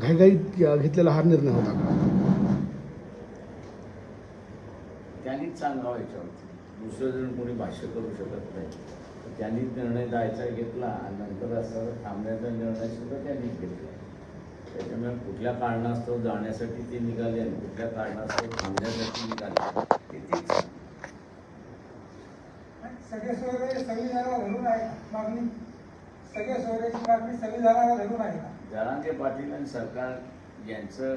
घाईघाईत घेतलेला हा निर्णय होता. का त्यांनीच सांगावं याच्यावरती दुसरं जण कोणी भाष्य करू शकत नाही. तर त्यांनीच निर्णय जायचा घेतला आणि नंतर असं थांबण्याचा निर्णय सुद्धा त्यांनीच घेतला. त्याच्यामुळे कुठल्या कारणास्तव जाण्यासाठी ते निघाले आणि कुठल्या कारणास्तव थांबण्यासाठी निघाले ते तेच सगळे सोयरे संविधानाला धरून आहे? मागणी. सगळे सोयऱ्याची मागणी संविधानाला धरून आहे का जरांगे पाटील आणि सरकार यांचं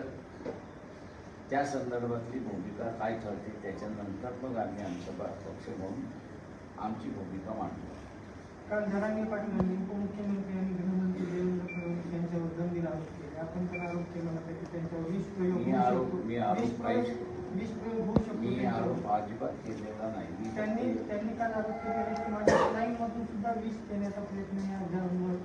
त्या संदर्भातली भूमिका काय ठरते त्याच्यानंतर मग आम्ही आमचा पक्ष म्हणून आमची भूमिका मांडतो कारण जरांगे पाटील यांनी उपमुख्यमंत्री आणि गृहमंत्री देवेंद्र फडणवीस यांच्यावर गंभीर आरोप केले. आपण तर आरोप केला होता की त्यांच्यावर विष प्रयोग मी आरोप- मी आरोप प्रयोग होऊ शकतो मी. आरोप अजिबात केलेला नाही. त्यांनी त्यांनी काल आरोप केलेला की माझ्या लाईन मधून सुद्धा विष देण्याचा प्रयत्न या जरांवर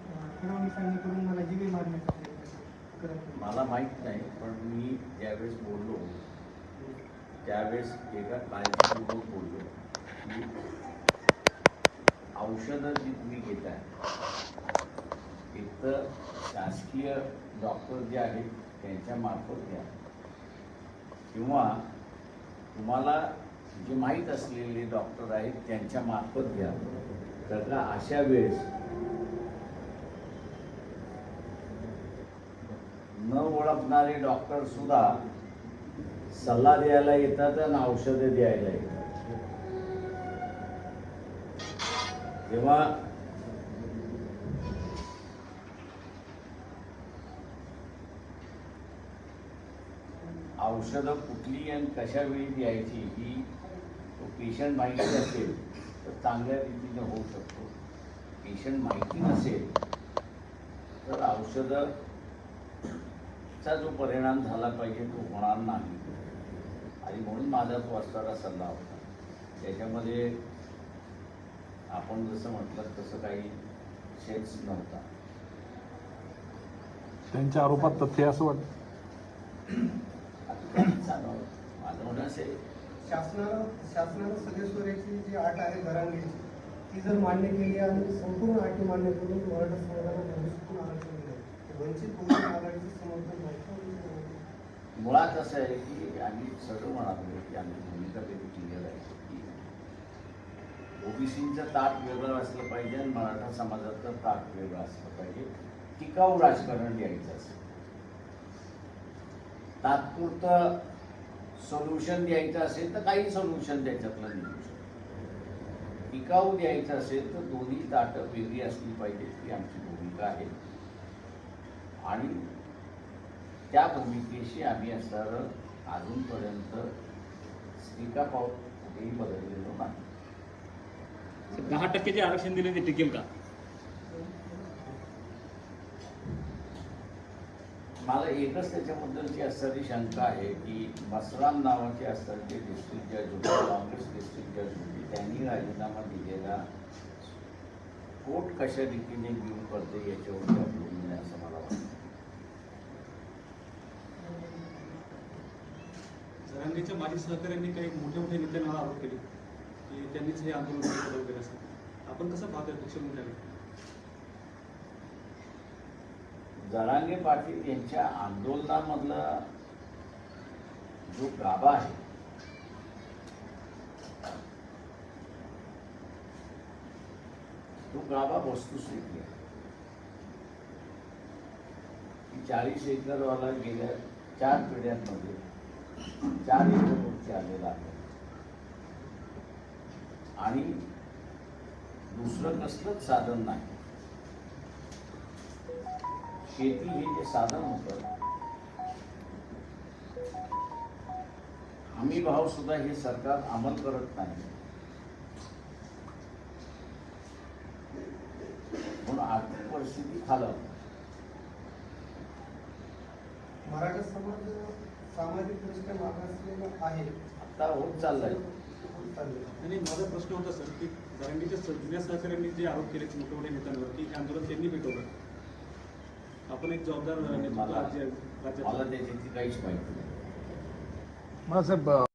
अं, करून मला जिवे मारण्याचा प्रयत्न करत मला माहीत नाही पण मी ज्यावेळेस बोललो त्यावेळेस एका काळजीपूर्वक बोललो की औषधं जी तुम्ही घेताय एक तर शासकीय डॉक्टर जे आहेत त्यांच्या मार्फत घ्या. किंवा तुम्हाला जे माहीत असलेले डॉक्टर आहेत त्यांच्या मार्फत घ्या. तर का अशा वेळेस न ओळखणारे डॉक्टर सुद्धा सल्ला द्यायला येतात आणि औषधे द्यायला येतात. जेव्हा औषधं कुठली आणि कशा वेळी द्यायची ही तो पेशंट माहिती असेल तर चांगल्या रीतीने होऊ शकतो. पेशंट माहिती नसेल तर औषधं चा जो परिणाम झाला पाहिजे तो होणार नाही. आणि म्हणून माझा तो असणारा सल्ला होता त्याच्यामध्ये आपण जसं म्हटलं तसं काही शेच नव्हता. त्यांच्या आरोपात तथ्य असं वाटतं? माझं म्हणणं असं आहे. शासनानं शासनानं सगळे सोयऱ्याची जी अट आहे घरांगीची ती जर मान्य केली आणि संपूर्ण अटी मान्य करून मराठा समाजाला भविष्यातून आरक्षण मुळात असं आहे की आम्ही सगळं म्हणालो की आमची भूमिका त्याची क्लिअर आहे. की ओबीसीचं ताट वेगळं असलं पाहिजे आणि मराठा समाजाचं ताट वेगळं असलं पाहिजे. टिकाऊ राजकारण द्यायचं असेल तात्पुरतं सोल्युशन द्यायचं असेल तर काही सोल्युशन त्याच्यातलं निघू शकतं. टिकाऊ द्यायचं असेल तर दोन्ही ताटं वेगळी असली पाहिजेत ही आमची भूमिका आहे. आणि त्या भूमिकेशी आम्ही असणारं अजूनपर्यंत स्टिका पाऊल कुठेही बदललेलो नाही. दहा टक्के जे आरक्षण दिले ते टिकेल का? मला एकच त्याच्याबद्दलची असणारी शंका आहे की मसराम नावाचे असणारे डिस्ट्रिक्ट जज होते काँग्रेस डिस्ट्रिक्ट जज होते त्यांनी राजीनामा दिलेला कोर्ट कशा रीतीने व्ह्यू करते याच्यावरती अवलंबून आहे असं मला वाटतं. जरांगेच्या माजी सहकाऱ्यांनी काही मोठ्या मोठ्या नेत्यांवर आरोप केले की त्यांनीच हे आंदोलन केलं वगैरे असं. आपण कसं पाहतोय पक्षमंत्र्यांनी जरांगे पाटील यांच्या आंदोलनामधला जो गाभा आहे गाभा वस्तुस्थिती आहे चाळीस एकरवाला गेल्या चार पिढ्यांमध्ये चार एकर आलेला आहे. आणि दुसरं कसलंच साधन नाही. शेती हे जे साधन होतं हमी भाव सुद्धा हे सरकार अंमल करत नाही म्हणून आर्थिक परिस्थिती खालावते मराठा समाज सामाजिक दृष्ट्या मागासलेला आहे. आता होत चाललाय. आणि माझा प्रश्न होता सर की स- जुन्या सहकाऱ्यांनी जे आरोप केले मोठ्या मोठ्या नेत्यांवर की हे आंदोलन त्यांनी पेटवलं आपण एक जबाबदार नेतृत्व मला त्याच्याची काहीच माहिती नाही. मला साहेब